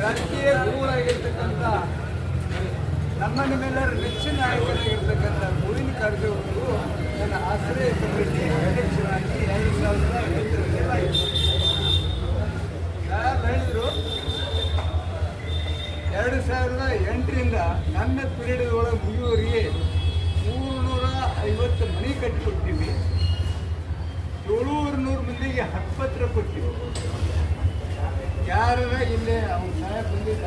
ರಾಜಕೀಯ ಗುರುವಾಗಿರ್ತಕ್ಕಂಥ ನಮ್ಮ ನಿಮ್ಮೆಲ್ಲರ ನೆಚ್ಚಿನ ನಾಯಕರಾಗಿರ್ತಕ್ಕಂಥ ಗೋವಿಂದ ಕಾರಜೋಳರು ನನ್ನ ಆಶ್ರಯ ಕಮಿಟಿ ಅಧ್ಯಕ್ಷರಾಗಿ ಎರಡು ಸಾವಿರದ ಮಂದಿಗೆ ಕೊಟ್ಟಿವಿ ಯಾರ ಇಲ್ಲೇ ಅವ್ನ ಸಹಾಯ ಬಂದಿಲ್ಲ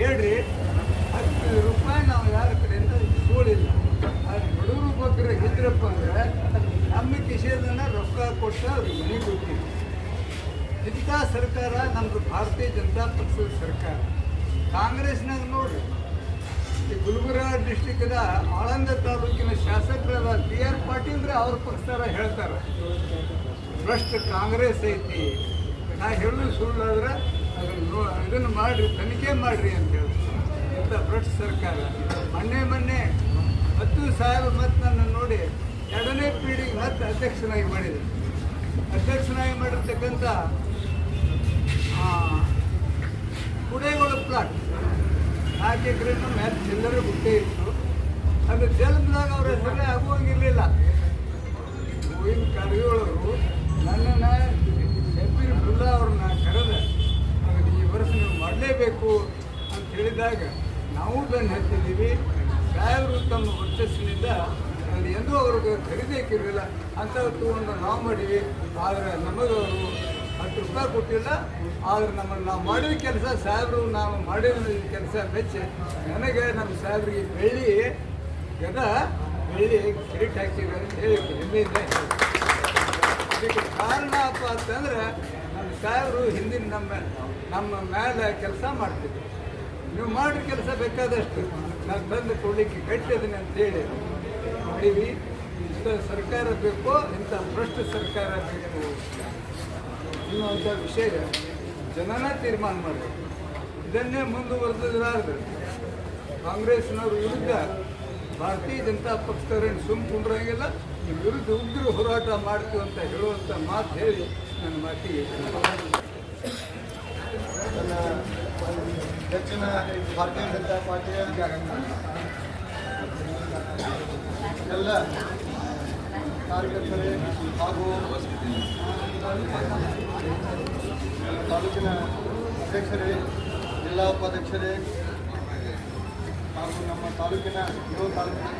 ಹೇಳ್ರಿ. ಹತ್ತು ರೂಪಾಯಿ ನಾವು ಯಾರ ಕಡೆಯಿಂದ ಸೋಳಿಲ್ಲ ಆದ್ರೆ ಬಡವರು ಬಗ್ಗರ ಇದ್ರಪ್ಪ ಅಂದ್ರೆ ನಮ್ಮ ಕಿಶೇದನ್ನ ರೊಕ್ಕ ಕೊಟ್ಟು ಅವ್ರಿಗೆ ಮನೆ ಕೊಡ್ತೀವಿ ಇಂಥ ಸರ್ಕಾರ ನಮ್ದು ಭಾರತೀಯ ಜನತಾ ಪಕ್ಷದ ಸರ್ಕಾರ. ಕಾಂಗ್ರೆಸ್ನಾಗ ನೋಡ್ರಿ. ಗುಲ್ಬರ್ಗ ಡಿಸ್ಟಿಕ್ದ ಆಳಂದ ತಾಲೂಕಿನ ಶಾಸಕರಾದ ಬಿ ಆರ್ ಪಾಟೀಲ್ರೆ ಅವ್ರ ಪಕ್ಷದಾರ ಹೇಳ್ತಾರೆ. ಭ್ರಷ್ಟ ಕಾಂಗ್ರೆಸ್ ಐತಿ. ನಾ ಹೇಳೋದು ಸುಳ್ಳಾದ್ರೆ ಅದನ್ನು ಇದನ್ನು ಮಾಡಿರಿ, ತನಿಖೆ ಮಾಡಿರಿ ಅಂತ ಹೇಳಿ. ಇಂಥ ಭ್ರಷ್ಟ ಸರ್ಕಾರ. ಮೊನ್ನೆ ಮೊನ್ನೆ ಹತ್ತು ಸಾವಿರ ಮತ್ತು ನನ್ನ ನೋಡಿ ಎರಡನೇ ಪೀಳಿಗೆ ಮತ್ತೆ ಅಧ್ಯಕ್ಷನಾಗಿ ಮಾಡಿದೆ ಅಧ್ಯಕ್ಷನಾಗಿ ಮಾಡಿರ್ತಕ್ಕಂಥ ಕುಡೇಗೋಳ ಪ್ಲಾಟ್ ನಾಲ್ಕು ಎಕರೆ ಮ್ಯಾಲೆ ಚಿಲ್ಲರೆ ಗುಟ್ಟೆ ಇತ್ತು. ಅದು ಜಲಮದಾಗ ಅವ್ರ ಹೆಸರೇ ಆಗುವಂಗಿರಲಿಲ್ಲ. ಗೋವಿಂದ ಕಾರಜೋಳರು ನನ್ನನ್ನು ಎಪ್ಪಿನ ಬುಲ್ಲಾ ಅವ್ರನ್ನ ಕರೆದ ಈ ವರ್ಷ ನೀವು ಮಾಡಲೇಬೇಕು ಅಂತ ಹೇಳಿದಾಗ ನಾವು ಬೆನ್ನು ಹತ್ತಿದ್ದೀವಿ ಸಾಹೇಬರು ತಮ್ಮ ವರ್ಚಸ್ಸಿನಿಂದ ಅಲ್ಲಿ ಎಂದೂ ಅವ್ರಿಗೆ ಖರೀದಿಕ್ಕಿರಲಿಲ್ಲ. ಅಂಥವು ತಗೊಂಡು ನಾವು ಮಾಡೀವಿ ಆದರೆ ನಮಗವರು ರೂಪಾಯಿ ಕೊಟ್ಟಿಲ್ಲ, ಆದ್ರೆ ನಮ್ಮನ್ನು ನಾವು ಮಾಡಿದ ಕೆಲಸ ಸಾಹೇಬರು, ನಾವು ಮಾಡಿದ ಕೆಲಸ ಮೆಚ್ಚಿ, ನನಗೆ ನಮ್ಮ ಸಾಹೇಬ್ರಿಗೆ ಬೆಳ್ಳಿ ಗದ ಬೆಳ್ಳಿ ಕ್ರೆಡಿಟ್ ಹಾಕ್ತೀವಿ ಅಂತ ಹೇಳಿ ಹೆಮ್ಮೆಯಿಂದ ಅದಕ್ಕೆ ಕಾರಣ ಅಪ್ಪ ಅಂತಂದ್ರೆ, ನಮ್ಮ ಸಾಹೇಬರು ಹಿಂದಿನ ನಮ್ಮ ನಮ್ಮ ಮೇಲೆ ಕೆಲಸ ಮಾಡ್ತಿದ್ರು. ನೀವು ಮಾಡಿದ ಕೆಲಸ ಬೇಕಾದಷ್ಟು ನಾನು ಬಂದು ಕೊಡಲಿಕ್ಕೆ ಕಟ್ಟಿದ್ದೀನಿ ಅಂತೇಳಿ ಮಾಡೀವಿ, ಇಂಥ ಸರ್ಕಾರ ಬೇಕು, ಇಂಥ ಭ್ರಷ್ಟ ಸರ್ಕಾರ ಬೇಕು. ಅನ್ನುವಂಥ ವಿಷಯ ಜನನ ತೀರ್ಮಾನ ಮಾಡಬೇಕು ಇದನ್ನೇ ಮುಂದುವರೆದ್ರೆ ಕಾಂಗ್ರೆಸ್ನವ್ರ ವಿರುದ್ಧ ಭಾರತೀಯ ಜನತಾ ಪಕ್ಷದವರೇನು ಸುಮ್ಮ ಕುಂಡ್ರಂಗಿಲ್ಲ ಈ ವಿರುದ್ಧ ಉಗ್ರ ಹೋರಾಟ ಮಾಡ್ತೀವಿ ಅಂತ ಹೇಳುವಂಥ ಮಾತು ಹೇಳಿ ನನ್ನ ಮಾತಿಗೆ ನನ್ನ ನೆಚ್ಚಿನ ಭಾರತೀಯ ಜನತಾ ಪಾರ್ಟಿಯ ಎಲ್ಲ ಕಾರ್ಯಕರ್ತರೇ ಹಾಗೂ ತಾಲೂಕಿನ ಅಧ್ಯಕ್ಷರೇ, ಜಿಲ್ಲಾ ಉಪಾಧ್ಯಕ್ಷರೇ, ಹಾಗೂ ನಮ್ಮ ತಾಲೂಕಿನ ಯುವ ತಾಲೂಕಿನ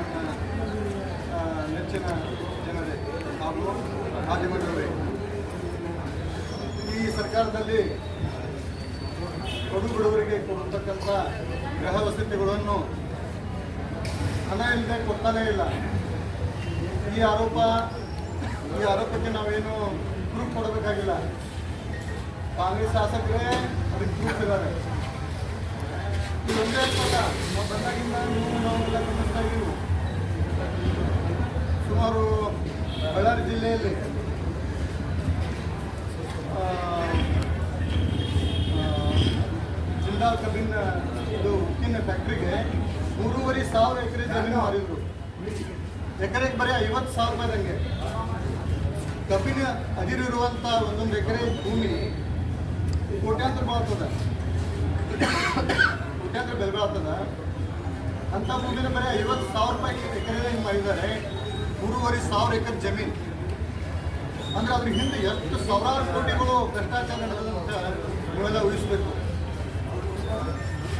ನೆಚ್ಚಿನ ಜನರೇ ಹಾಗೂ ಮಾಧ್ಯಮದವರೇ. ಈ ಸರ್ಕಾರದಲ್ಲಿ ಕಡು ಬಡವರಿಗೆ ಕೊಡ್ತಕ್ಕಂಥ ಗೃಹ ವಸತಿಗಳನ್ನು ಹಣ ಇಲ್ಲದೆ ಕೊಡ್ತಾನೇ ಇಲ್ಲ. ಈ ಆರೋಪ, ಈ ಆರೋಪಕ್ಕೆ ನಾವೇನು ಪ್ರೂಫ್ ಕೊಡಬೇಕಾಗಿಲ್ಲ. ಕಾಂಗ್ರೆಸ್ ಶಾಸಕರೇ, ಅದಕ್ಕೆ ಕೂತಿದ್ದಾರೆ ಇದು ಒಂದೇ ಅಲ್ಲ ಬಂದಾಗಿಂದ ನೀವು ನಾವೆಲ್ಲ ಗಮನಿಸ್ತಾಗಿರು ಸುಮಾರು ಬಳ್ಳಾರಿ ಜಿಲ್ಲೆಯಲ್ಲಿ ಜಿಲ್ಲಾ ಕಬ್ಬಿನ ಇದು ಉಕ್ಕಿನ ಫ್ಯಾಕ್ಟ್ರಿಗೆ ಮೂರುವರೆ ಸಾವಿರ ಎಕರೆ ಜಮೀನು ಮಾರಿದ್ರು. ಎಕರೆಗೆ ಬರೀ ಐವತ್ತು ಸಾವಿರ ರೂಪಾಯಿದಂಗೆ ಕಬ್ಬಿನ ಅದಿರಿರುವಂಥ ಒಂದೊಂದು ಎಕರೆ ಭೂಮಿ ಕೋಟ್ಯಾಂತರ ಬಾಳ್ತದ ಕೋಟ್ಯಾಂತರ ಬೆಲೆ ಬಾಳ್ತದ ಅಂಥ ಮುಂದಿನ ಬರೀ ಐವತ್ತು ಸಾವಿರ ರೂಪಾಯಿ ಎಕರೆ ಮಾಡಿದ್ದಾರೆ. ಮೂರುವರೆ ಸಾವಿರ ಎಕರೆ ಜಮೀನು. ಅಂದ್ರೆ ಅದ್ರ ಹಿಂದೆ ಎಷ್ಟು ಸಾವಿರಾರು ಕೋಟಿಗಳು ಭ್ರಷ್ಟಾಚಾರ ನಡೆದಂತ ನೀವೆಲ್ಲ ಉಹಿಸ್ಬೇಕು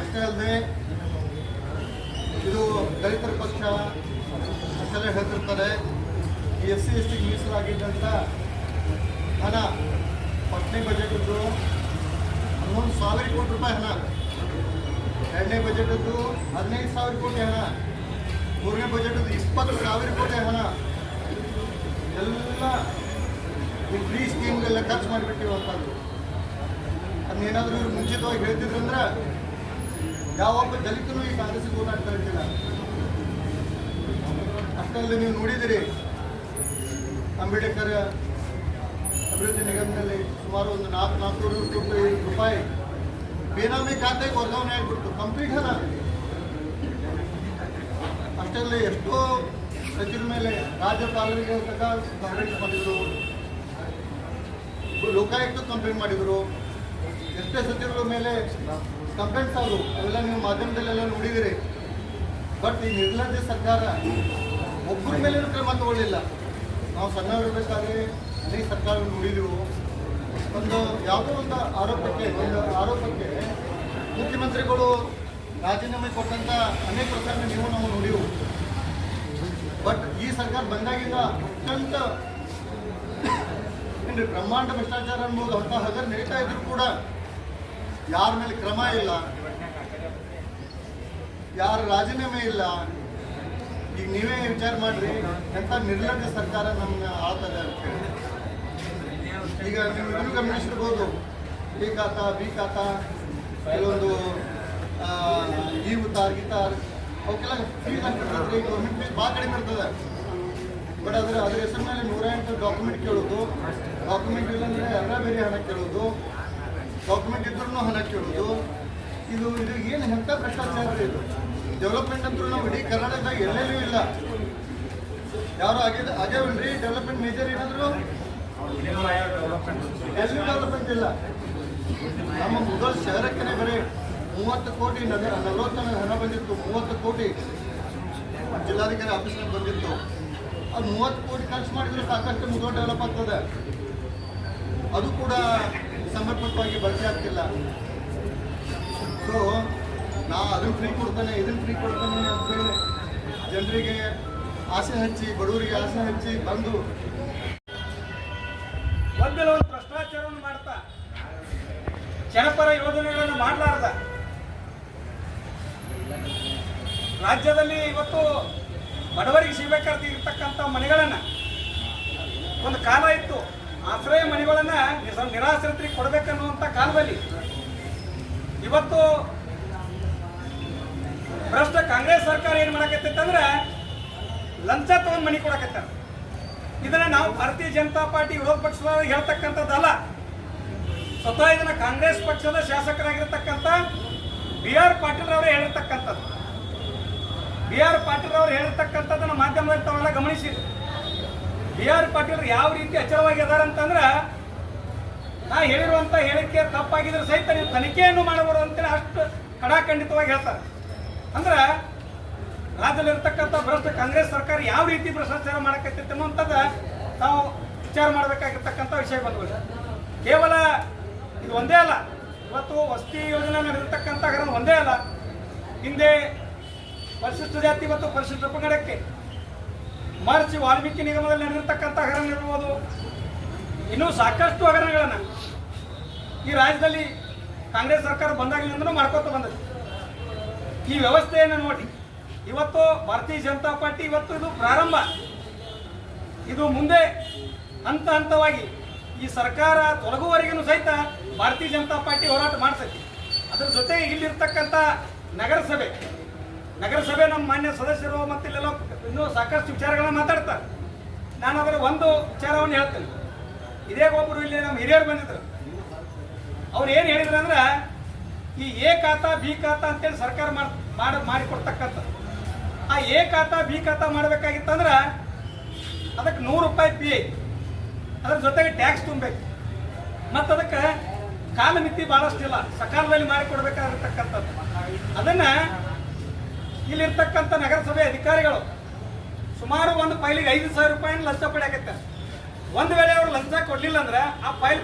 ಅಷ್ಟೇ ಅಲ್ಲದೆ, ಇದು ದಲಿತರ ಪಕ್ಷ ಅಂತೆಲ್ಲ ಹೇಳ್ತಿರ್ತಾರೆ. ಎಸ್ ಸಿ ಎಸ್ ಟಿಗೆ ಮೀಸಲಾಗಿದ್ದಂಥ ಹಣ ಫಸ್ಟ್ನೇ ಬಜೆಟದ್ದು ಹನ್ನೊಂದು ಸಾವಿರ ಕೋಟಿ ರೂಪಾಯಿ ಹಣ. ಎರಡನೇ ಬಜೆಟದ್ದು ಹದಿನೈದು ಸಾವಿರ ಕೋಟಿ ಹಣ. ಮೂರನೇ ಬಜೆಟದ್ದು ಇಪ್ಪತ್ತು ಸಾವಿರ ಕೋಟಿ ಹಣ. ಎಲ್ಲ ಈ ಫ್ರೀ ಸ್ಕೀಮ್ಗೆಲ್ಲ ಖರ್ಚು ಮಾಡಿಬಿಟ್ಟಿರುವಂಥದ್ದು. ಅದನ್ನೇನಾದರೂ ಇವ್ರು ಮುಂಚಿತವಾಗಿ ಹೇಳ್ತಿದ್ರು ಅಂದ್ರೆ ಯಾವೊಬ್ಬ ದಲಿತರು ಈ ಕಾಂಗ್ರೆಸ್ಗೆ ಓಡಾಡ್ತಾ ಇರ್ತಿಲ್ಲ ಅಷ್ಟರಲ್ಲಿ ನೀವು ನೋಡಿದಿರಿ ಅಂಬೇಡ್ಕರ್ ಅಭಿವೃದ್ಧಿ ನಿಗಮದಲ್ಲಿ ಸುಮಾರು ಒಂದು ನಾಲ್ಕು ನಾಲ್ಕುನೂರು ಕೋಟಿ ರೂಪಾಯಿ ಬೇನಾಮಿ ಖಾತೆಗೆ ವರ್ಗಾವಣೆ ಆಗಿಬಿಡ್ತು. ಕಂಪ್ಲೀಟ್ ಹಣ ಅಷ್ಟರಲ್ಲಿ ಎಷ್ಟೋ ಸಚಿವರ ಮೇಲೆ ರಾಜ್ಯಪಾಲರಿಗೆ ಕಂಪ್ಲೇಂಟ್ ಮಾಡಿದ್ರು. ಲೋಕಾಯುಕ್ತ ಕಂಪ್ಲೇಂಟ್ ಮಾಡಿದ್ರು. ಎಷ್ಟೇ ಸಚಿವರ ಮೇಲೆ ಕಂಪ್ಲೇಂಟ್ಸ್ ಆದರು. ಅವೆಲ್ಲ ನೀವು ಮಾಧ್ಯಮದಲ್ಲೆಲ್ಲ ನೋಡಿದಿರಿ. ಬಟ್ ಈ ನಿರ್ಲಜ್ಜ ಸರ್ಕಾರ ಒಬ್ಬರ ಮೇಲೆ ಕ್ರಮ ತಗೊಳ್ಳಿಲ್ಲ. ನಾವು ಸಣ್ಣವಿರಬೇಕಾದ್ರೆ ಅನೇಕ ಸರ್ಕಾರ ನೋಡಿದೆವು. ಒಂದು ಯಾವುದೋ ಒಂದು ಆರೋಪಕ್ಕೆ ಒಂದು ಆರೋಪಕ್ಕೆ ಮುಖ್ಯಮಂತ್ರಿಗಳು ರಾಜೀನಾಮೆ ಕೊಟ್ಟಂತ ಅನೇಕ ಪ್ರಕರಣ ನೀವು ನಾವು ನೋಡಿವು ಬಟ್ ಈ ಸರ್ಕಾರ ಬಂದಾಗಿಂದ ಅತ್ಯಂತ ಏನು ಬ್ರಹ್ಮಾಂಡ ಭ್ರಷ್ಟಾಚಾರ ಅನ್ನೋದು ಅಂತ ಹಗರ್ ನಡೀತಾ ಇದ್ರು ಕೂಡ ಯಾರ ಮೇಲೆ ಕ್ರಮ ಇಲ್ಲ, ಯಾರ ರಾಜೀನಾಮೆ ಇಲ್ಲ ಈಗ ನೀವೇ ವಿಚಾರ ಮಾಡ್ರಿ ಎಂತ ನಿರ್ಲಕ್ಷ ಸರ್ಕಾರ ನಮ್ಗೆ ಆಳ್ತದೆ ಅಂತ ಹೇಳಿ. ಈಗ ನೀವು ಇದನ್ನು ಗಮನಿಸಿರ್ಬೋದು ಎ ಖಾತ ಬಿ ಖಾತ ಕೆಲವೊಂದು ಈ ಉತ್ತಾರ್ ಗೀತಾರ್ ಅವಕ್ಕೆಲ್ಲ ಫೀಸ್ ಆಗ್ತಿರ್ತದೆ ಗೌರ್ಮೆಂಟ್ ಫೀಸ್ ಭಾಳ ಕಡಿಮೆ ಇರ್ತದೆ. ಬಟ್ ಅದ್ರ ಅದ್ರ ಹೆಸರು ಮೇಲೆ ನೂರ ಎಂಟು ಡಾಕ್ಯುಮೆಂಟ್ ಕೇಳೋದು. ಡಾಕ್ಯುಮೆಂಟ್ ಇಲ್ಲಾಂದ್ರೆ ಎಲ್ಲ ಬೇರೆ ಹಣ ಕೇಳೋದು. ಡಾಕ್ಯುಮೆಂಟ್ ಇದ್ರೂ ಹಣ ಕೇಳೋದು. ಇದು ಇದು ಏನು ಎಂಥ ಭ್ರಷ್ಟಾಚಾರ ಇದು? ಡೆವಲಪ್ಮೆಂಟ್ ಅಂತೂ ನಮ್ಮ ಇಡೀ ಕರ್ನಾಟಕದಾಗ ಎಲ್ಲೆಲ್ಲೂ ಇಲ್ಲ. ಯಾರು ಆಗಿದೆ ಆಗ್ಯಾವಲ್ರಿ? ಡೆವಲಪ್ಮೆಂಟ್ ಮೇಜರ್ ಏನಾದ್ರು? ಎಲ್ಲೂ ಡೆವಲಪ್ಮೆಂಟ್ ಇಲ್ಲ. ನಮ್ಮ ಮುಗಲ್ ಶಹರಕ್ಕೆ ಬರೀ ಮೂವತ್ತು ಕೋಟಿ ನಲವತ್ತು ಹಣ ಬಂದಿತ್ತು, ಮೂವತ್ತು ಕೋಟಿ. ಜಿಲ್ಲಾಧಿಕಾರಿ ಆಫೀಸ್ನಾಗ ಬಂದಿತ್ತು. ಅದು ಮೂವತ್ತು ಕೋಟಿ ಖರ್ಚು ಮಾಡಿದ್ರೆ ಸಾಕಷ್ಟು ಮುಗಲ್ ಡೆವಲಪ್ ಆಗ್ತದೆ. ಅದು ಕೂಡ ಸಮರ್ಪಕವಾಗಿ ಬಳಕೆ ಆಗ್ತಿಲ್ಲ. ಸೊ ನಾ ಅದನ್ನು ಫ್ರೀ ಕೊಡ್ತಾನೆ, ಇದನ್ನು ಫ್ರೀ ಕೊಡ್ತಾನೆ ಅಂತ ಹೇಳಿ ಜನರಿಗೆ ಆಸೆ ಹಚ್ಚಿ, ಬಡವರಿಗೆ ಆಸೆ ಹಚ್ಚಿ ಬಂದು ಒಂದಲ್ಲ ಒಂದು ಭ್ರಷ್ಟಾಚಾರವನ್ನು ಮಾಡ್ತಾ, ಜನಪರ ಯೋಜನೆಗಳನ್ನು ಮಾಡಲಾರ್ದ. ರಾಜ್ಯದಲ್ಲಿ ಇವತ್ತು ಬಡವರಿಗೆ ಸಿಗಬೇಕಾದ ಇರ್ತಕ್ಕಂಥ ಮನೆಗಳನ್ನು ಒಂದು ಕಾಲ ಇತ್ತು. ಆಶ್ರಯ ಮನೆಗಳನ್ನು ನಿರಾಶ್ರಿತರಿಗೆ ಕೊಡಬೇಕನ್ನುವಂಥ ಕಾಲದಲ್ಲಿ ಇವತ್ತು ಭ್ರಷ್ಟ ಕಾಂಗ್ರೆಸ್ ಸರ್ಕಾರ ಏನು ಮಾಡಕತ್ತಂದ್ರೆ ಲಂಚ ತಗೊಂಡ್ ಮನಿ ಕೊಡಕತ್ತಾರ. ಇದನ್ನ ನಾವು ಭಾರತೀಯ ಜನತಾ ಪಾರ್ಟಿ ವಿರೋಧ ಪಕ್ಷದವರು ಹೇಳ್ತಕ್ಕಂಥದ್ದಲ್ಲ. ಸ್ವತಃ ಇದನ್ನ ಕಾಂಗ್ರೆಸ್ ಪಕ್ಷದ ಶಾಸಕರಾಗಿರ್ತಕ್ಕಂಥ ಬಿ ಆರ್ ಪಾಟೀಲ್ ಅವರೇ ಹೇಳಿರ್ತಕ್ಕಂಥದ್ದು. ಬಿ ಆರ್ ಪಾಟೀಲ್ ಅವರು ಹೇಳಿರ್ತಕ್ಕಂಥದ್ದನ್ನ ಮಾಧ್ಯಮದಲ್ಲಿ ತಾವೆಲ್ಲ ಗಮನಿಸಿದ್ರು ಬಿ ಆರ್ ಪಾಟೀಲ್ ಯಾವ ರೀತಿ ಅಚಲವಾಗಿ ಅಂತಂದ್ರ, ನಾ ಹೇಳಿರುವಂತ ಹೇಳಿಕೆ ತಪ್ಪಾಗಿದ್ರೆ ಸಹಿತ ನೀವು ತನಿಖೆಯನ್ನು ಮಾಡಬಾರದು ಅಂತೇಳಿ ಅಷ್ಟು ಕಡಾಖಂಡಿತವಾಗಿ ಹೇಳ್ತಾರೆ. ಅಂದ್ರ ರಾಜ್ಯದಲ್ಲಿರ್ತಕ್ಕಂಥ ಭ್ರಷ್ಟ ಕಾಂಗ್ರೆಸ್ ಸರ್ಕಾರ ಯಾವ ರೀತಿ ಭ್ರಷ್ಟಾಚಾರ ಮಾಡಕತ್ತೈತೆ ಅನ್ನುವಂಥದ್ದು ನಾವು ವಿಚಾರ ಮಾಡಬೇಕಾಗಿರ್ತಕ್ಕಂಥ ವಿಷಯ ಬಂದ್ಬಿಟ್ಟು ಕೇವಲ ಇದು ಒಂದೇ ಅಲ್ಲ, ಇವತ್ತು ವಸತಿ ಯೋಜನೆ ನಡೆದಿರ್ತಕ್ಕಂಥ ಕಾರಣ ಒಂದೇ ಅಲ್ಲ, ಹಿಂದೆ ಪರಿಶಿಷ್ಟ ಜಾತಿ ಮತ್ತು ಪರಿಶಿಷ್ಟ ಪಂಗಡಕ್ಕೆ ಮಾರ್ಚ್ ವಾಲ್ಮೀಕಿ ನಿಗಮದಲ್ಲಿ ನಡೆದಿರ್ತಕ್ಕಂಥ ಹಗರಣ ಇರ್ಬೋದು. ಇನ್ನೂ ಸಾಕಷ್ಟು ಹಗರಣಗಳನ್ನು ಈ ರಾಜ್ಯದಲ್ಲಿ ಕಾಂಗ್ರೆಸ್ ಸರ್ಕಾರ ಬಂದಾಗಲಿಂದನೂ ಮಾಡ್ಕೊತ ಬಂದದ್ದು. ಈ ವ್ಯವಸ್ಥೆಯನ್ನು ನೋಡಿ. ಇವತ್ತು ಭಾರತೀಯ ಜನತಾ ಪಾರ್ಟಿ ಇವತ್ತು ಇದು ಪ್ರಾರಂಭ. ಇದು ಮುಂದೆ ಹಂತ ಹಂತವಾಗಿ ಈ ಸರ್ಕಾರ ತೊಲಗುವವರೆಗೂ ಸಹಿತ ಭಾರತೀಯ ಜನತಾ ಪಾರ್ಟಿ ಹೋರಾಟ ಮಾಡ್ತೈತಿ. ಅದ್ರ ಜೊತೆಗೆ ಇಲ್ಲಿರ್ತಕ್ಕಂಥ ನಗರಸಭೆ. ನಗರಸಭೆ ನಮ್ಮ ಮಾನ್ಯ ಸದಸ್ಯರು ಮತ್ತು ಇಲ್ಲೆಲ್ಲ ಇನ್ನೂ ಸಾಕಷ್ಟು ವಿಚಾರಗಳನ್ನ ಮಾತಾಡ್ತಾರೆ. ನಾನು ಅದರ ಒಂದು ವಿಚಾರವನ್ನು ಹೇಳ್ತೇನೆ. ಇದೇ ಒಬ್ಬರು ಇಲ್ಲಿ ನಮ್ಮ ಹಿರಿಯರು ಬಂದಿದ್ರು. ಅವ್ರು ಏನು ಹೇಳಿದ್ರು ಅಂದ್ರೆ ಈ ಎ ಖಾತಾ ಬಿ ಖಾತಾ ಅಂತೇಳಿ ಸರ್ಕಾರ ಮಾಡ್ ಮಾಡಿ ಮಾಡಿಕೊಡ್ತಕ್ಕಂಥ. ಆ ಎ ಖಾತಾ ಬಿ ಖಾತಾ ಮಾಡ್ಬೇಕಾಗಿತ್ತಂದ್ರೆ ಅದಕ್ಕೆ ನೂರು ರೂಪಾಯಿ ಪಿ ಅದ್ರ ಜೊತೆಗೆ ಟ್ಯಾಕ್ಸ್ ತುಂಬಬೇಕು. ಮತ್ತು ಅದಕ್ಕೆ ಕಾಲಮಿತಿ ಭಾಳಷ್ಟಿಲ್ಲ ಸಕಾಲದಲ್ಲಿ ಮಾಡಿಕೊಡ್ಬೇಕಾಗಿರ್ತಕ್ಕಂಥದ್ದು. ಅದನ್ನು ಇಲ್ಲಿರ್ತಕ್ಕಂಥ ನಗರಸಭೆ ಅಧಿಕಾರಿಗಳು ಸುಮಾರು ಒಂದು ಫೈಲಿಗೆ ಐದು ಸಾವಿರ ರೂಪಾಯಿನ ಲಂಚ ಪಡೆಯಕತ್ತಾರೆ ಒಂದು ವೇಳೆ ಅವರು ಲಂಚ ಕೊಡಲಿಲ್ಲ ಅಂದ್ರೆ ಆ ಫೈಲ್